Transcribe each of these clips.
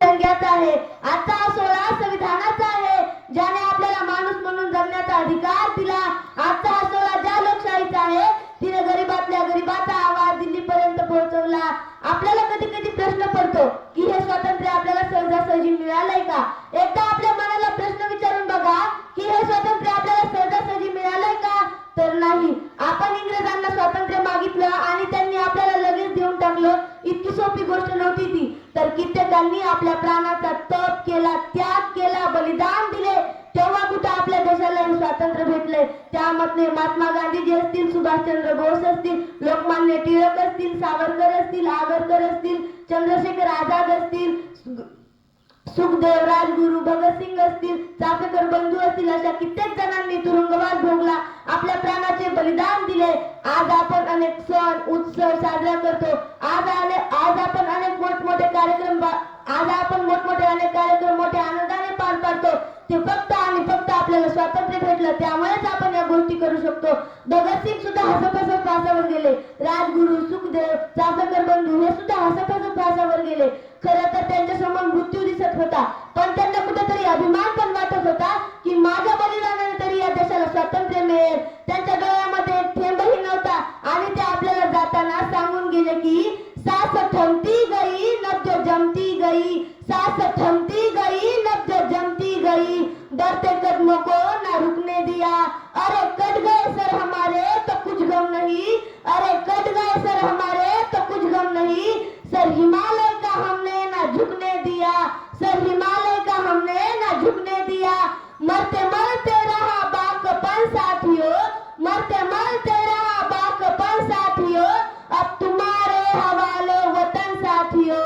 संघाचा आहे. आता सोळा संविधानाचा आहे ज्याने आपल्याला माणूस म्हणून जगण्याचा अधिकार दिला. आजचा हा ज्या लोकशाहीचा आहे तिने गरीबातल्या गरीबाचा आवाज दिल्लीपर्यंत पोहोचवला. आपल्याला कधी कधी प्रश्न पडतो की हे स्वातंत्र्य आपल्याला सहजासहजी मिळालंय का? एकदा आपल्या मनाला प्रश्न विचारून बघा की हे स्वातंत्र्य आपल्याला सहजासहजी मिळालंय का? तर नाही. आपण इंग्रजांना स्वातंत्र्य मागितलं आणि त्यांनी आपल्याला लगेच देऊन टाकलं. इतकी सोपी गोष्ट नव्हती ती. तर कित्येकांनी आपल्या प्राणाचा तप केला त्याग केला बलिदान दिले. तेव्हा कुठं आपल्या देशाला स्वातंत्र्य भेटले त्यामध्ये महात्मा गांधीजी असतील सुभाषचंद्र बोस असतील लोकमान्य टिळक असतील सावरकर असतील आगरकर असतील चंद्रशेखर आझाद असतील सुखदेव राजगुरु भगतसिंग असतील चाफेकर बंधू असतील अशा कित्येक जणांनी तुरुंगवास भोगला. आपल्या प्राणाचे बलिदान दिले. आज आपण अनेक सण उत्सव साजरा करतो आज आले आज आपण अनेक मोठमोठे कार्यक्रम बा- आज आपण मोठमोठे अनेक कार्यक्रम मोठ्या आनंदाने पार पाडतो. ते फक्त आणि फक्त आपल्याला स्वातंत्र्य भेटलं त्यामुळेच आपण या गोष्टी करू शकतो. भगतसिंग सुद्धा हसत हसत गेले. राजगुरु सुखदेव चाफेकर बंधू हे सुद्धा हसत हसत गेले. खर तर त्यांच्यासमोर मृत्यू दिसत होता. पण त्यांना कुठेतरी अभिमान पण वाटत होता की माझ्या बलिदानाने तरी या देशाला स्वातंत्र्य मिळेल. त्यांच्या गळ्यामध्ये थेंबही नव्हता. आणि ते आपल्याला जाताना सांगून गेले की सास डरते कदमों को ना रुकने दिया। अरे कट गए सर हमारे तो कुछ गम नहीं। अरे कट गए सर हमारे तो कुछ गम नहीं। सर हिमालय का हमने ना झुकने दिया। सर हिमालय का हमने ना झुकने दिया। मरते मरते रहा बाकपन साथियों। मरते मरते रहा बाकपन साथियों। अब तुम्हारे हवाले वतन साथियों।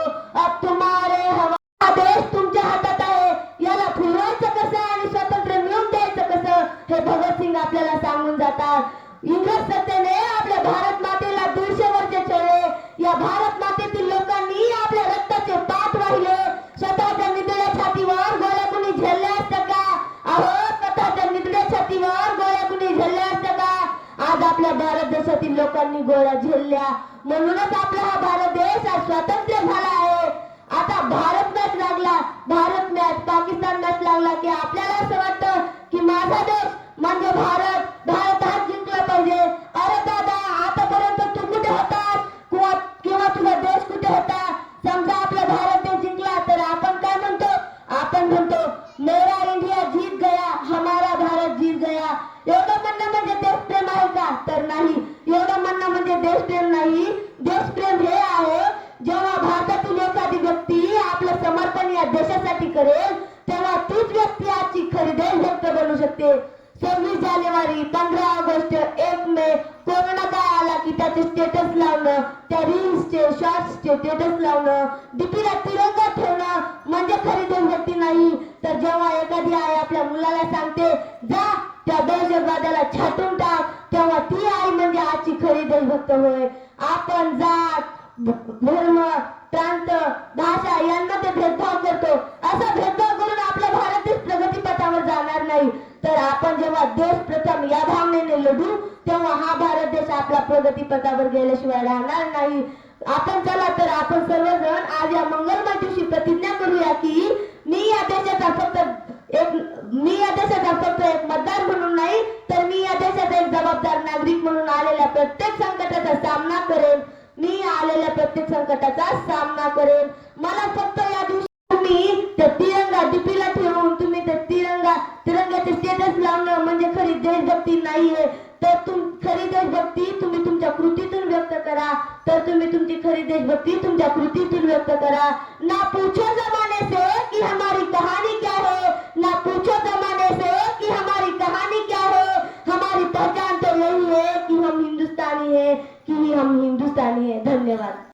होऊन जातात. इंग्रज सत्तेने आपल्या भारत मातेला दीडशे वर्ष छळले या भारत मातेतील लोकांनी आपल्या रक्ताचे पाठ वाहिले. स्वतःच्या निधड्या छातीवर गोळ्या कुणी झेलल्या असत्या का? अहो स्वतःच्या निधड्या छातीवर गोळ्या कुणी झेलल्या असत्या का? आज आपल्या भारत देशातील लोकांनी गोळ्या झेलल्या. म्हणूनच आपला हा भारत देश आज स्वातंत्र्य झाला आहे. आता भारत मॅच लागला. भारत मॅच पाकिस्तान मॅच लागला की आपल्याला असं वाटतं की माझा देश भारतातील एखादी व्यक्ती आपलं समर्पण या देशासाठी करेल तेव्हा तीच व्यक्ती आजची खरी देशभक्त बनू शकते. सव्वीस जानेवारी पंधरा ऑगस्ट एक मे कोरोना काय आला की त्याचे स्टेटस लावणं त्या रील्सचे शॉर्ट्सचे स्टेटस लावणं डीपीला तिरंगा ठेवणं म्हणजे खरी देशभक्ती नाही. तर जेव्हा एखादी आई आपल्या मुलाला सांगते जा त्या दहशतवाद्याला छाटून टाक तेव्हा ती आई म्हणजे आजची खरी देशभक्त होय. आपण जात धर्म प्रांत भाषा यांमध्ये भेदभाव करतो. असा भेदभाव करून आपला भारत देश प्रगतीपथावर जाणार नाही. तर आपण जेव्हा देश प्रथम या भावनेने लढू तेव्हा हा भारत देश आपला प्रगतीपथावर गेल्याशिवाय राहणार नाही. आपण चला तर आपण सर्वजण आज या मंगलमय दिवशी प्रतिज्ञा करूया की मी या देशाचा फक्त एक मी या देशाचा फक्त एक मतदार म्हणून नाही तर मी या देशाचा एक जबाबदार नागरिक म्हणून आलेल्या प्रत्येक संकटाचा सामना करेन. प्रत्येक संकटाचा सामना करेन. मला फक्त या दिवशी तुम्ही त्या तिरंगा डीपीला ठेवून तुम्ही त्या तिरंगा, तिरंग्याचे स्टेटस लावणं म्हणजे खरी देशभक्ती नाहीये. तर तुम, खरी देशभक्ती तुम्ही तुमच्या कृतीतून व्यक्त करा. तर तुम्ही तुमची खरी देशभक्ती तुमच्या कृतीतून व्यक्त करा. ना पूछो जमाने से कि हमारी कहानी क्या है? ना पूछो जमाने से कि हमारी कहानी क्या है? हमारी पहचान तो यही है कि हम हिंदुस्तानी है, कि हम हिंदुस्तानी है। धन्यवाद।